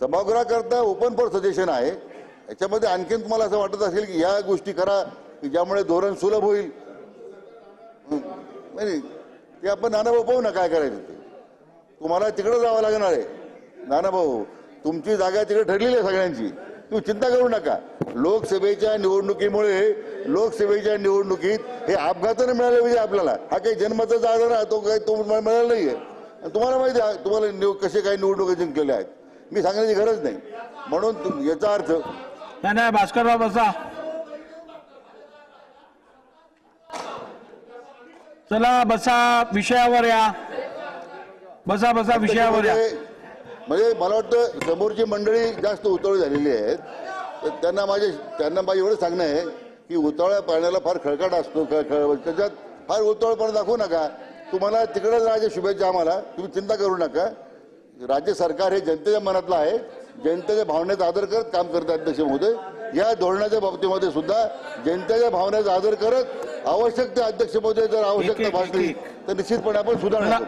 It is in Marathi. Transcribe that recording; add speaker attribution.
Speaker 1: सभागृहाकरता ओपन फॉर सजेशन आहे. याच्यामध्ये आणखीन तुम्हाला असं वाटत असेल की या गोष्टी करा की ज्यामुळे धोरण सुलभ होईल. नाही ते आपण नानाभाऊ पाहू ना काय करायचं ते. तुम्हाला तिकडे जावं लागणार आहे. नानाभाऊ तुमची जागा तिकडे ठरलेली आहे सगळ्यांची. तुम्ही चिंता करू नका. लोकसभेच्या निवडणुकीमुळे लोकसभेच्या निवडणुकीत हे अपघाताने मिळाले पाहिजे आपल्याला. हा काही जन्माचा जागा ना तो काही तो मिळाला नाहीये. आणि तुम्हाला माहिती आहे तुम्हाला निव- कसे काही निवडणुका जिंकलेल्या आहेत. मी सांगण्याची गरज नाही. म्हणून याचा अर्थ
Speaker 2: नाही नाही भास्करराव बसा. चला बसा विषयावर या. बसा बसा विषयावर या.
Speaker 1: म्हणजे मला वाटतं समोरची मंडळी जास्त उतळ झालेली आहेत. तर त्यांना माझे त्यांना माझे एवढं सांगणं आहे की उतळ्या पाण्याला फार खळकाट असतो खळ- खळ- त्याच्यात फार उतळपणा दाखवू नका. तुम्हाला तिकडे जायच्या शुभेच्छा आम्हाला. तुम्ही चिंता करू नका. राज्य सरकार हे जनतेच्या मनातलं आहे. जनतेच्या भावनेचा आदर करत काम करत अध्यक्ष महोदय. या धोरणाच्या बाबतीमध्ये सुद्धा जनतेच्या भावनेचा आदर करत आवश्यक ते अध्यक्ष महोदय जर आवश्यकता भासली तर निश्चितपणे आपण सुधारणा